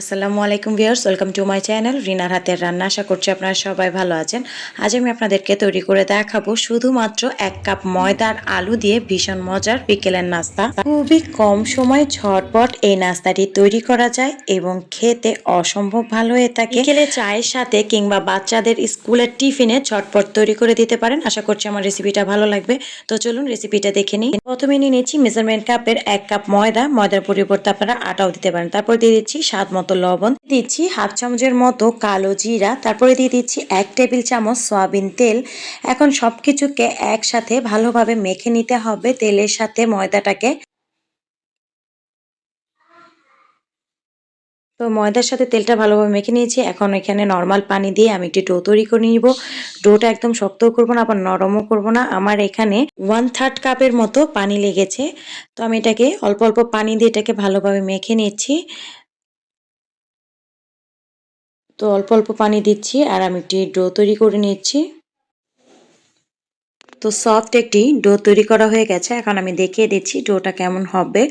আসসালামু আলাইকুম viewers, welcome to my channel. রিনার হাতের রান্না, আশা করছি আপনারা সবাই ভালো আছেন। আজ আমি আপনাদেরকে তৈরি করে দেখাবো শুধুমাত্র এক কাপ ময়দার আলু দিয়ে ভীষণ মজার বিকেলের নাস্তা। খুবই কম সময় ঝটপট এই নাস্তাটি তৈরি করা যায় এবং খেতে অসম্ভব ভালো হয়ে থাকে। বিকেলে চায়ের সাথে কিংবা বাচ্চাদের স্কুলের টিফিনে ঝটপট তৈরি করে দিতে পারেন। আশা করছি আমার রেসিপিটা ভালো লাগবে। তো চলুন রেসিপিটা দেখে নিই। প্রথমে নিয়ে নিচ্ছি মেজারমেন্ট কাপের এক কাপ ময়দা। ময়দার পরিবর্তে আপনারা আটাও দিতে পারেন। তারপর দিয়ে দিচ্ছি স্বাদ মতো লবণ দিচ্ছি হাফ চামচের মতো কালো জিরা। তারপরে দিয়ে দিচ্ছি এক টেবিল চামচ সয়াবিন তেল। এখন সব কিছুকে একসাথে ভালোভাবে মেখে নিতে হবে তেলের সাথে ময়দাটাকে। তো ময়দার সাথে তেলটা ভালোভাবে মেখে নিয়েছি। এখন এখানে নর্মাল পানি দিয়ে আমি একটি ডো তৈরি করে নিব। ডোটা একদম শক্তও করব না, আবার নরমও করব না। আমার এখানে ওয়ান থার্ড কাপের মতো পানি লেগেছে। তো আমি এটাকে অল্প অল্প পানি দিয়ে এটাকে ভালোভাবে মেখে নিচ্ছি। তো অল্প অল্প পানি দিচ্ছি আর আমি একটি ডো তৈরি করে নিচ্ছি। তো সফট একটি ডো তৈরি করা হয়ে গেছে। এখন আমি দেখিয়ে দিচ্ছি ডোটা কেমন হবে।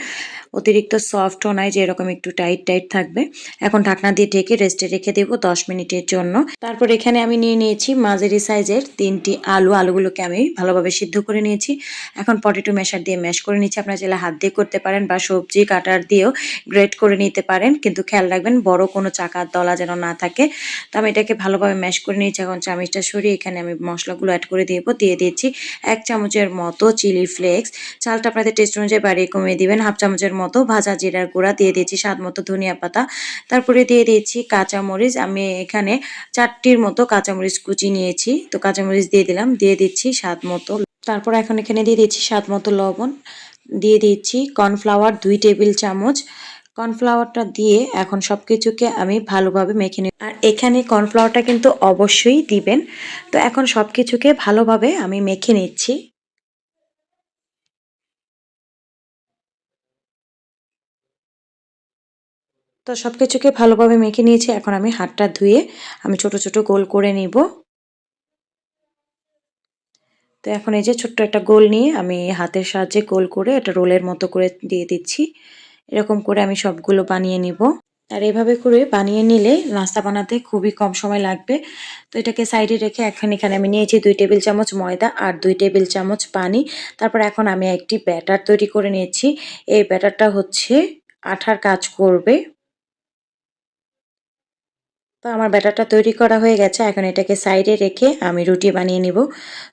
অতিরিক্ত সফটও নয় যে এরকম একটু টাইট টাইট থাকবে। এখন ঢাকনা দিয়ে ঢেকে রেস্টে রেখে দেব দশ মিনিটের জন্য। তারপর এখানে আমি নিয়ে নিয়েছি মাঝারি সাইজের তিনটি আলু। আলুগুলোকে আমি ভালোভাবে সিদ্ধ করে নিয়েছি। এখন পটেটো ম্যাশার দিয়ে ম্যাশ করে নিচ্ছি। আপনারা চাইলে হাত দিয়ে করতে পারেন বা সবজি, কাটার দিয়েও গ্রেট করে নিতে পারেন। কিন্তু খেয়াল রাখবেন, বড় কোনো চাকার দলা যেন না থাকে। তো আমি এটাকে ভালোভাবে ম্যাশ করে নিয়েছি। এখন চামিচটা সরিয়ে এখানে আমি মশলাগুলো অ্যাড করে দিব। দিয়ে দিয়েছি এক চামচের মতো চিলি ফ্লেক্স চালটা আপনাদের টেস্ট অনুযায়ী বাড়িয়ে কমিয়ে দিবেন। হাফ চামচের মতো ভাজা জিরার গুঁড়া দিয়ে দিয়েছি, স্বাদ মতো ধনিয়া পাতা। তারপরে দিয়ে দিয়েছি কাঁচামরিচ। আমি এখানে চারটির মতো কাঁচামরিচ কুচি নিয়েছি। তো কাঁচামরিচ দিয়ে দিলাম, দিয়ে দিচ্ছি স্বাদ মতো। তারপর এখন এখানে দিয়ে দিচ্ছি স্বাদ মতো লবণ। দিয়ে দিচ্ছি কর্নফ্লাওয়ার দুই টেবিল চামচ। কর্নফ্লাওয়ারটা দিয়ে এখন সব কিছুকে আমি ভালোভাবে মেখে নিই আর এখানে কর্নফ্লাওয়ারটা কিন্তু অবশ্যই দিবেন। তো এখন সব কিছুকে ভালোভাবে আমি মেখে নিচ্ছি। তো সব কিছুকে ভালোভাবে মেখে নিয়েছি। এখন আমি হাতটা ধুয়ে আমি ছোট ছোট গোল করে নিব। তো এখন এই যে ছোট্ট একটা গোল নিয়ে আমি হাতের সাহায্যে গোল করে এটা রোলের মতো করে দিয়ে দিচ্ছি। এরকম করে আমি সবগুলো বানিয়ে নিব। আর এভাবে করে বানিয়ে নিলে নাস্তা বানাতে খুবই কম সময় লাগবে। তো এটাকে সাইডে রেখে এখন এখানে আমি নিয়েছি দুই টেবিল চামচ ময়দা আর দুই টেবিল চামচ পানি। তারপর এখন আমি একটি ব্যাটার তৈরি করে নিয়েছি। এই ব্যাটারটা হচ্ছে আঠার কাজ করবে। তো আমার ব্যাটারটা তৈরি করা হয়ে গেছে। এখন এটাকে সাইডে রেখে আমি রুটি বানিয়ে নিব।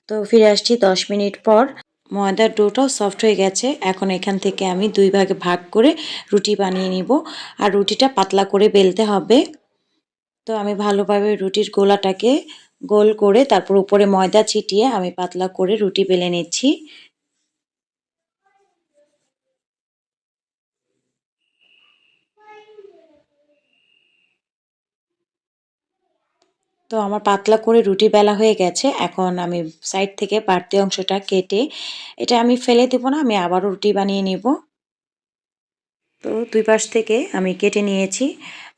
তো ফিরে আসছি দশ মিনিট পর। ময়দার ডোটাও সফট হয়ে গেছে। এখন এখান থেকে আমি দুই ভাগে ভাগ করে রুটি বানিয়ে নিব। আর রুটিটা পাতলা করে বেলতে হবে। তো আমি ভালোভাবে রুটির গোলাটাকে গোল করে তারপর উপরে ময়দা ছিটিয়ে আমি পাতলা করে রুটি বেলে নিচ্ছি। তো আমার পাতলা করে রুটি বেলা হয়ে গেছে। এখন আমি সাইড থেকে বাড়তি অংশটা কেটে এটা আমি ফেলে দেবো না, আমি আবারও রুটি বানিয়ে নিব। তো দুই পাশ থেকে আমি কেটে নিয়েছি।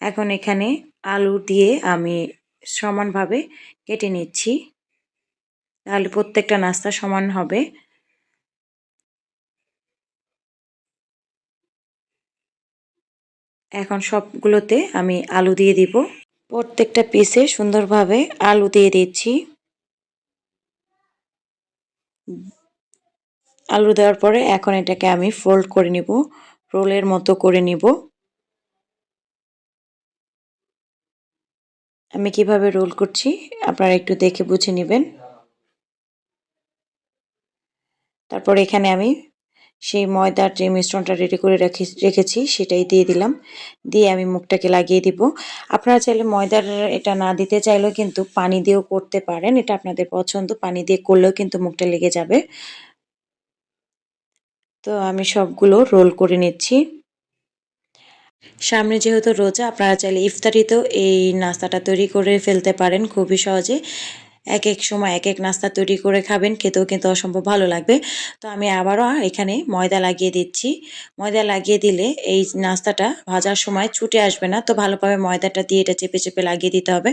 এখন এখানে আলু দিয়ে আমি সমানভাবে কেটে নিচ্ছি। তাহলে প্রত্যেকটা নাস্তা সমান হবে। এখন সবগুলোতে আমি আলু দিয়ে দিব। প্রত্যেকটা পিসে সুন্দরভাবে আলু দিয়ে দিচ্ছি। আলু দেওয়ার পরে এখন এটাকে আমি ফোল্ড করে নিব রোলের মতো করে নিব। আমি কীভাবে রোল করছি আপনারা একটু দেখে বুঝে নেবেন। তারপর এখানে আমি সেই ময়দার যে মিশ্রণটা রেডি করে রেখে, রেখেছি, সেটাই দিয়ে দিলাম। দিয়ে আমি মুখটাকে লাগিয়ে দিব। আপনারা চাইলে ময়দার এটা না দিতে চাইলেও কিন্তু পানি দিয়েও করতে পারেন। এটা আপনাদের পছন্দ। পানি দিয়ে করলেও কিন্তু মুখটা লেগে যাবে। তো আমি সবগুলো রোল করে নিচ্ছি। সামনে যেহেতু রোজা, আপনারা চাইলে ইফতারিতেও এই নাস্তাটা তৈরি করে ফেলতে পারেন খুবই সহজে। এক এক সময় এক এক নাস্তা তৈরি করে খাবেন, খেতেও কিন্তু অসম্ভব ভালো লাগবে। তো আমি আবারও এখানে ময়দা লাগিয়ে দিচ্ছি। ময়দা লাগিয়ে দিলে এই নাস্তাটা ভাজার সময় ছুটে আসবে না, তো ভালোভাবে ময়দাটা দিয়ে এটা চেপে চেপে লাগিয়ে দিতে হবে।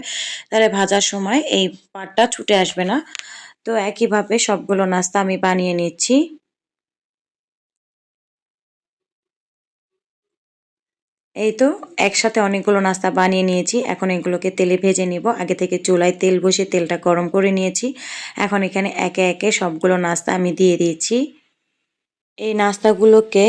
তাহলে ভাজার সময় এই পাটটা ছুটে আসবে না। তো একইভাবে সবগুলো নাস্তা আমি বানিয়ে নিচ্ছি। এই তো, একসাথে অনেকগুলো নাস্তা বানিয়ে নিয়েছি। এখন এগুলোকে তেলে ভেজে নিব। আগে থেকে চুলায় তেল বসে তেলটা গরম করে নিয়েছি। এখন এখানে একে একে সবগুলো নাস্তা আমি দিয়ে দিয়েছি। এই নাস্তাগুলোকে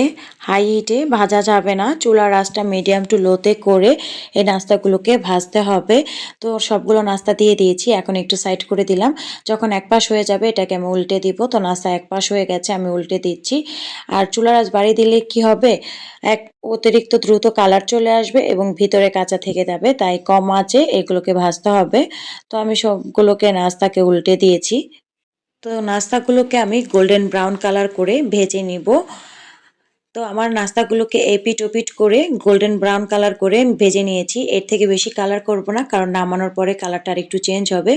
হাই হিটে ভাজা যাবে না। চুলার আঁচটা মিডিয়াম টু লোতে করে এই নাস্তাগুলোকে ভাজতে হবে। তো সবগুলো নাস্তা দিয়ে দিয়েছি, এখন একটু সাইড করে দিলাম। যখন এক পাশ হয়ে যাবে, এটাকে আমি উল্টে দিব। তো নাস্তা এক পাশ হয়ে গেছে, আমি উল্টে দিচ্ছি। আর চুলার আঁচ বাড়িয়ে দিলে কি হবে? এক অতিরিক্ত দ্রুত কালার চলে আসবে এবং ভিতরে কাঁচা থেকে যাবে। তাই কম আঁচে এগুলোকে ভাজতে হবে। তো আমি সবগুলোকে নাস্তাকে উল্টে দিয়েছি। তো নাস্তাগুলোকে আমি গোল্ডেন ব্রাউন কালার করে ভেজে নিব। তো আমার নাস্তাগুলোকে এপিট ওপিট করে গোল্ডেন ব্রাউন কালার করে ভেজে নিয়েছি। এর থেকে বেশি কালার করব না, কারণ নামানোর পরে কালারটা আর একটু চেঞ্জ হবে।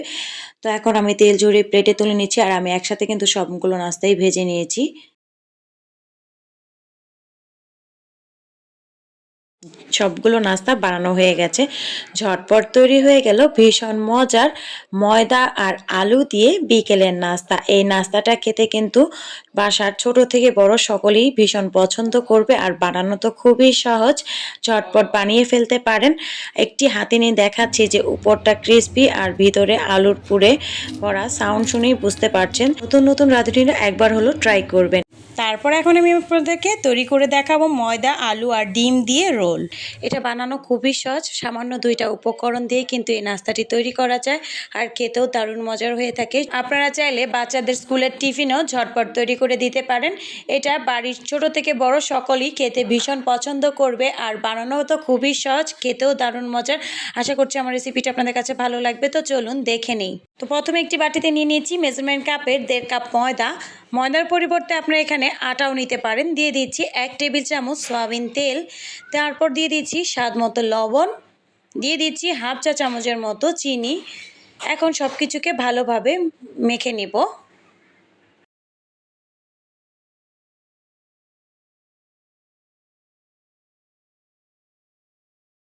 তো এখন আমি তেল ঝরিয়ে প্লেটে তুলে নিচ্ছি, আর আমি একসাথে কিন্তু সবগুলো নাস্তাই ভেজে নিয়েছি। সবগুলো নাস্তা বানানো হয়ে গেছে। ঝটপট তৈরি হয়ে গেল ভীষণ মজার ময়দা আর আলু দিয়ে বিকেলের নাস্তা। এই নাস্তাটা খেতে কিন্তু বাসার ছোট থেকে বড় সকলেই ভীষণ পছন্দ করবে আর বানানো তো খুবই সহজ। ঝটপট বানিয়ে ফেলতে পারেন। একটি হাতে নিয়ে দেখাচ্ছি যে উপরটা ক্রিসপি আর ভিতরে আলুর পুরে ভরা সাউন্ড শুনেই বুঝতে পারছেন। নতুন নতুন রাঁধুনিরা একবার হলো ট্রাই করবেন। তারপর এখন আমি আপনাদেরকে তৈরি করে দেখাবো ময়দা, আলু আর ডিম দিয়ে রোল। এটা বানানো খুবই সহজ। সামান্য দুইটা উপকরণ দিয়ে কিন্তু এই নাস্তাটি তৈরি করা যায় আর খেতেও দারুণ মজার হয়ে থাকে। আপনারা চাইলে বাচ্চাদের স্কুলের টিফিনও ঝটপট তৈরি করে দিতে পারেন। এটা বাড়ির ছোট থেকে বড় সকলেই খেতে ভীষণ পছন্দ করবে আর বানানো তো খুবই সহজ, খেতেও দারুণ মজার। আশা করছি আমার রেসিপিটা আপনাদের কাছে ভালো লাগবে। তো চলুন দেখে নিই। তো প্রথমে একটি বাটিতে নিয়ে নিয়েছি মেজারমেন্ট কাপের দেড় কাপ ময়দা। ময়দার পরিবর্তে আপনার এখানে আটাও নিতে পারেন। দিয়ে দিচ্ছি এক টেবিল চামচ সয়াবিন তেল। তারপর দিয়ে দিচ্ছি স্বাদ মতো লবণ। দিয়ে দিচ্ছি হাফ চা চামচের মতো চিনি। এখন সব কিছুকে ভালোভাবে মেখে নিব।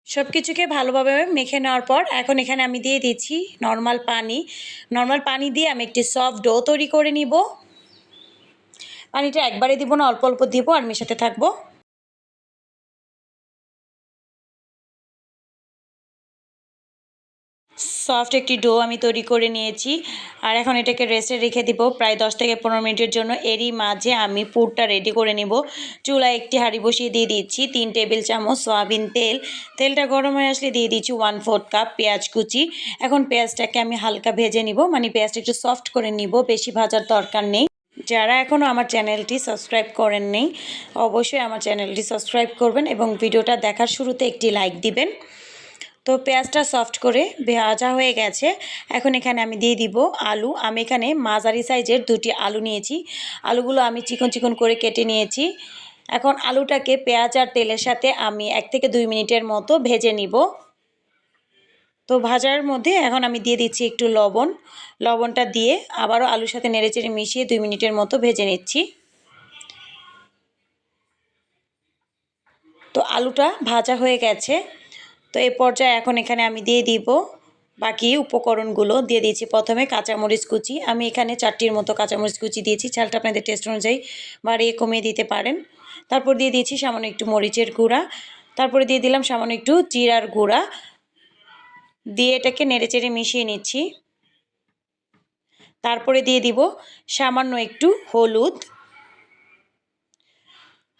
সব কিছুকে ভালোভাবে মেখে নেওয়ার পর এখন এখানে আমি দিয়ে দিচ্ছি নর্মাল পানি। নর্মাল পানি দিয়ে আমি একটি সফট ডো তৈরি করে নিব। পানিটা একবারে দিব না, অল্প অল্প দিব আর মেশাতে থাকব। সফট একটি ডো আমি তৈরি করে নিয়েছি। আর এখন এটাকে রেস্টে রেখে দিব। প্রায় দশ থেকে পনেরো মিনিটের জন্য এরই মাঝে আমি পুরটা রেডি করে নিব। চুলায় একটি হাঁড়ি বসিয়ে দিয়ে দিচ্ছি। তিন টেবিল চামচ সয়াবিন তেল। তেলটা গরম হয়ে আসলে দিয়ে দিচ্ছি ওয়ান ফোর্থ কাপ পেঁয়াজ কুচি। এখন পেঁয়াজটাকে আমি হালকা ভেজে নিব। মানে পেঁয়াজটা একটু সফট করে নিব। বেশি ভাজার দরকার নেই। যারা এখনও আমার চ্যানেলটি সাবস্ক্রাইব করেন নেই, অবশ্যই আমার চ্যানেলটি সাবস্ক্রাইব করবেন এবং ভিডিওটা দেখার শুরুতে একটি লাইক দিবেন। তো পেঁয়াজটা সফট করে ভাজা হয়ে গেছে। এখন এখানে আমি দিয়ে দিব আলু। আমি এখানে মাঝারি সাইজের দুটি আলু নিয়েছি। আলুগুলো আমি চিকন চিকন করে কেটে নিয়েছি। এখন আলুটাকে পেঁয়াজ আর তেলের সাথে আমি এক থেকে দুই মিনিটের মতো ভেজে নিব। তো ভাজার মধ্যে এখন আমি দিয়ে দিচ্ছি একটু লবণ। লবণটা দিয়ে আবারও আলুর সাথে নেড়েচেড়ে মিশিয়ে দুই মিনিটের মতো ভেজে নিচ্ছি। তো আলুটা ভাজা হয়ে গেছে। তো এই পর্যায়ে এখন এখানে আমি দিয়ে দিব বাকি উপকরণগুলো। দিয়ে দিয়েছি প্রথমে কাঁচামরিচ কুচি। আমি এখানে চারটির মতো কাঁচামরিচ কুচি দিয়েছি। চালটা আপনাদের টেস্ট অনুযায়ী বাড়িয়ে কমিয়ে দিতে পারেন। তারপর দিয়ে দিয়েছি সামান্য একটু মরিচের গুঁড়া। তারপরে দিয়ে দিলাম সামান্য একটু জিরার গুঁড়া। দিয়ে এটাকে নেড়েচেড়ে মিশিয়ে নিচ্ছি। তারপরে দিয়ে দিব সামান্য একটু হলুদ।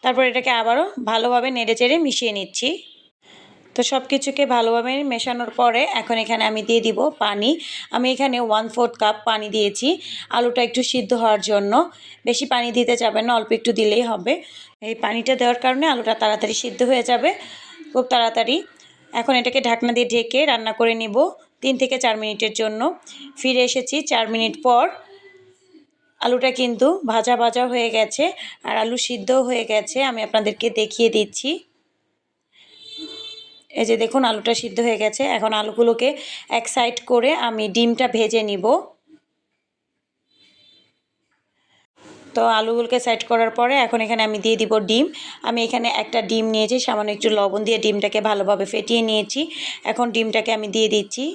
তারপর এটাকে আবারও ভালোভাবে নেড়েচেড়ে মিশিয়ে নিচ্ছি। তো সব কিছুকে ভালোভাবে মেশানোর পরে এখন এখানে আমি দিয়ে দিব পানি। আমি এখানে ওয়ান ফোর্থ কাপ পানি দিয়েছি। আলুটা একটু সিদ্ধ হওয়ার জন্য। বেশি পানি দিতে যাবেন না, অল্প একটু দিলেই হবে। এই পানিটা দেওয়ার কারণে আলুটা তাড়াতাড়ি সিদ্ধ হয়ে যাবে, খুব তাড়াতাড়ি। এখন এটাকে ঢাকনা দিয়ে ঢেকে রান্না করে নিব তিন থেকে চার মিনিটের জন্য। ফিরে এসেছি চার মিনিট পর। আলুটা কিন্তু ভাজা ভাজা হয়ে গেছে আর আলু সিদ্ধ হয়ে গেছে। আমি আপনাদেরকে দেখিয়ে দিচ্ছি। এই যে দেখুন, আলুটা সিদ্ধ হয়ে গেছে। এখন আলুগুলোকে এক সাইড করে আমি ডিমটা ভেজে নিব। তো আলুগুলোকে সাইড করার পরে এখন এখানে আমি দিয়ে দিব ডিম। আমি এখানে একটা ডিম নিয়েছি, সামান্য একটু লবণ দিয়ে ডিমটাকে ভালোভাবে ফেটিয়ে নিয়েছি। এখন ডিমটাকে আমি দিয়ে দিচ্ছি।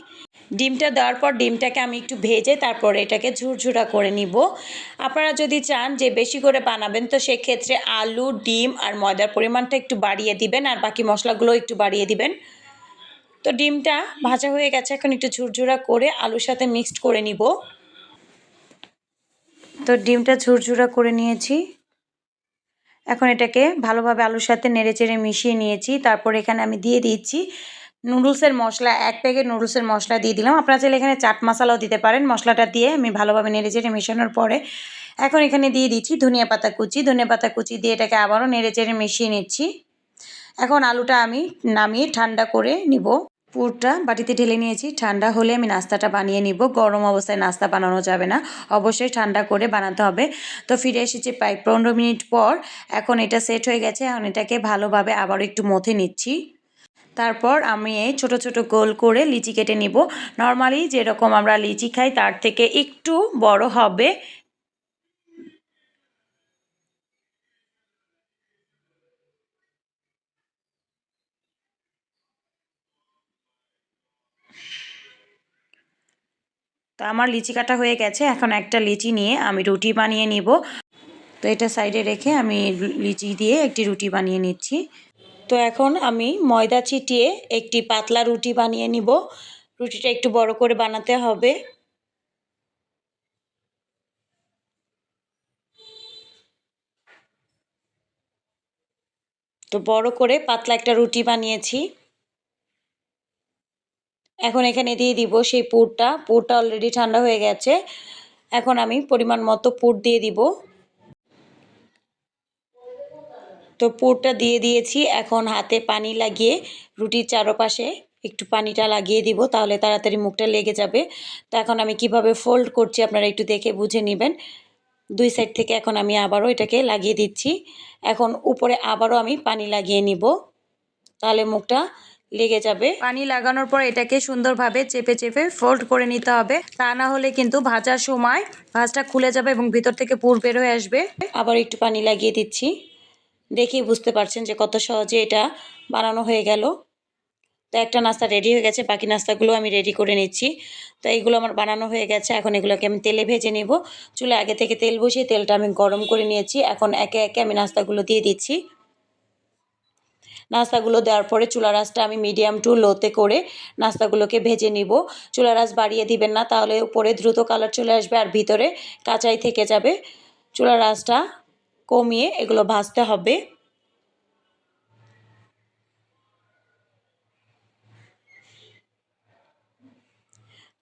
ডিমটা দেওয়ার পর ডিমটাকে আমি একটু ভেজে তারপর এটাকে ঝুরঝুরা করে নিব। আপনারা যদি চান যে বেশি করে বানাবেন, তো সেক্ষেত্রে আলু, ডিম আর ময়দার পরিমাণটা একটু বাড়িয়ে দিবেন আর বাকি মশলাগুলো একটু বাড়িয়ে দিবেন। তো ডিমটা ভাজা হয়ে গেছে, এখন একটু ঝুরঝুরা করে আলুর সাথে মিক্সড করে নিব। তো ডিমটা ঝুরঝুরা করে নিয়েছি। এখন এটাকে ভালোভাবে আলুর সাথে নেড়ে চেড়ে মিশিয়ে নিয়েছি। তারপর এখানে আমি দিয়ে দিচ্ছি নুডলসের মশলা, এক প্যাকেট নুডলসের মশলা দিয়ে দিলাম। আপনারা চাইলে এখানে চাট মশলাও দিতে পারেন। মশলাটা দিয়ে আমি ভালোভাবে নেড়ে চেড়ে মেশানোর পরে এখন এখানে দিয়ে দিচ্ছি ধনিয়া পাতা কুচি। ধনিয়া পাতা কুচি দিয়ে এটাকে আবারও নেড়ে চেড়ে মিশিয়ে নিচ্ছি। এখন আলুটা আমি নামিয়ে ঠান্ডা করে নিব। পুরটা বাটিতে ঢেলে নিয়েছি। ঠান্ডা হলে আমি নাস্তাটা বানিয়ে নিব। গরম অবস্থায় নাস্তা বানানো যাবে না। অবশ্যই ঠান্ডা করে বানাতে হবে। তো ফিরে এসেছি প্রায় পনেরো মিনিট পর। এখন এটা সেট হয়ে গেছে। এখন এটাকে ভালোভাবে আবার একটু মথে নিচ্ছি। তারপর আমি এই ছোটো ছোটো গোল করে লিচি কেটে নিব। নর্মালি যেরকম আমরা লিচি খাই, তার থেকে একটু বড় হবে। তো আমার লিচি কাটা হয়ে গেছে। এখন একটা লিচি নিয়ে আমি রুটি বানিয়ে নিব। তো এটা সাইডে রেখে আমি লিচি দিয়ে একটি রুটি বানিয়ে নিচ্ছি। তো এখন আমি ময়দা ছিটিয়ে একটি পাতলা রুটি বানিয়ে নিব। রুটিটা একটু বড় করে বানাতে হবে। তো বড় করে পাতলা একটা রুটি বানিয়েছি। এখন এখানে দিয়ে দিব সেই পুরটা। পুরটা অলরেডি ঠান্ডা হয়ে গেছে। এখন আমি পরিমাণ মতো পুর দিয়ে দিব। তো পুরটা দিয়ে দিয়েছি। এখন হাতে পানি লাগিয়ে রুটির চারপাশে একটু পানিটা লাগিয়ে দিব তাহলে তাড়াতাড়ি মুখটা লেগে যাবে। তো এখন আমি কীভাবে ফোল্ড করছি আপনারা একটু দেখে বুঝে নেবেন। দুই সাইড থেকে এখন আমি আবারও এটাকে লাগিয়ে দিচ্ছি। এখন উপরে আবারও আমি পানি লাগিয়ে নিব তাহলে মুখটা লেগে যাবে। পানি লাগানোর পর এটাকে সুন্দরভাবে চেপে চেপে ফোল্ড করে নিতে হবে। তা না হলে কিন্তু ভাজার সময় ভাজটা খুলে যাবে এবং ভিতর থেকে পুর বের হয়ে আসবে। আবার একটু পানি লাগিয়ে দিচ্ছি। দেখেই বুঝতে পারছেন যে কত সহজে এটা বানানো হয়ে গেল। তো একটা নাস্তা রেডি হয়ে গেছে, বাকি নাস্তাগুলো আমি রেডি করে নিচ্ছি। তো এইগুলো আমার বানানো হয়ে গেছে, এখন এগুলোকে আমি তেলে ভেজে নেব। চুলে আগে থেকে তেল বসিয়ে তেলটা আমি গরম করে নিয়েছি, এখন একে একে আমি নাস্তাগুলো দিয়ে দিচ্ছি। নাস্তাগুলো দেওয়ার পরে চুলা রাসটা আমি মিডিয়াম টু লোতে করে নাস্তাগুলোকে ভেজে নিব। চুলা রাস বাড়িয়ে দিবেন না, তাহলে উপরে দ্রুত কালার চলে আসবে আর ভিতরে কাঁচাই থেকে যাবে। চুলা রাসটা কমিয়ে এগুলো ভাজতে হবে।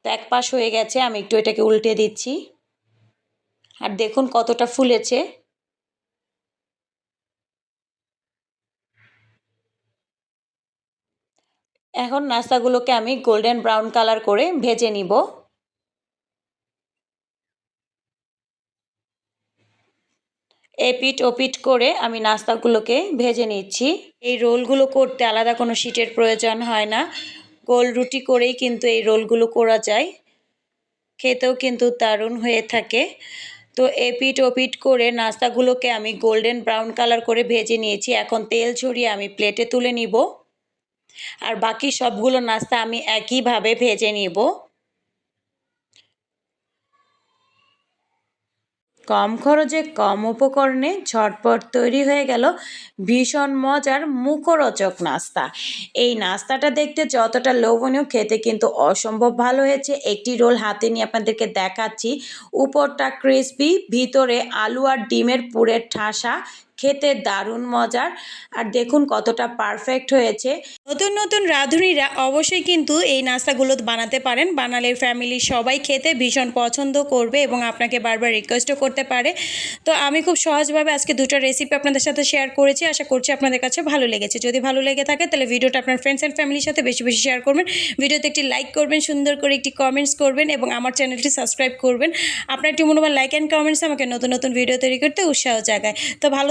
তো এক পাশ হয়ে গেছে, আমি একটু এটাকে উল্টে দিচ্ছি। আর দেখুন কতটা ফুলেছে। এখন নাস্তাগুলোকে আমি গোল্ডেন ব্রাউন কালার করে ভেজে নিব। এপিট ওপিট করে আমি নাস্তাগুলোকে ভেজে নিচ্ছি। এই রোলগুলো করতে আলাদা কোনো শিটের প্রয়োজন হয় না। গোল রুটি করেই কিন্তু এই রোলগুলো করা যায়। খেতেও কিন্তু দারুণ হয়ে থাকে। তো এপিট ওপিট করে নাস্তাগুলোকে আমি গোল্ডেন ব্রাউন কালার করে ভেজে নিয়েছি। এখন তেল ছড়িয়ে আমি প্লেটে তুলে নিব। আর বাকি সবগুলো নাস্তা আমি একইভাবে ভেজে নিব। কম খরচে কম উপকরণে ঝটপট তৈরি হয়ে গেল ভীষণ মজার মুখরোচক নাস্তা। এই নাস্তাটা দেখতে যতটা লোভনীয়, খেতে কিন্তু অসম্ভব ভালো হয়েছে। একটি রোল হাতে নিয়ে আপনাদেরকে দেখাচ্ছি। উপরটা ক্রিসপি ভিতরে আলু আর ডিমের পুরের ঠাসা খেতে দারুণ মজার। আর দেখুন কতটা পারফেক্ট হয়েছে। নতুন নতুন রাঁধুনিরা অবশ্যই কিন্তু এই নাস্তাগুলো বানাতে পারেন। বানালে ফ্যামিলি সবাই খেতে ভীষণ পছন্দ করবে এবং আপনাকে বারবার রিকোয়েস্টও করতে পারে। তো আমি খুব সহজভাবে আজকে দুটো রেসিপি আপনাদের সাথে শেয়ার করেছি। আশা করছি আপনাদের কাছে ভালো লেগেছে। যদি ভালো লেগে থাকে তাহলে ভিডিওটা আপনার ফ্রেন্ডস অ্যান্ড ফ্যামিলির সাথে বেশি বেশি শেয়ার করবেন। ভিডিওতে একটি লাইক করবেন, সুন্দর করে একটি কমেন্টস করবেন এবং আমার চ্যানেলটি সাবস্ক্রাইব করবেন। আপনার একটি মনোবল লাইক অ্যান্ড কমেন্টস আমাকে নতুন নতুন ভিডিও তৈরি করতে উৎসাহ জাগায়। তো ভালো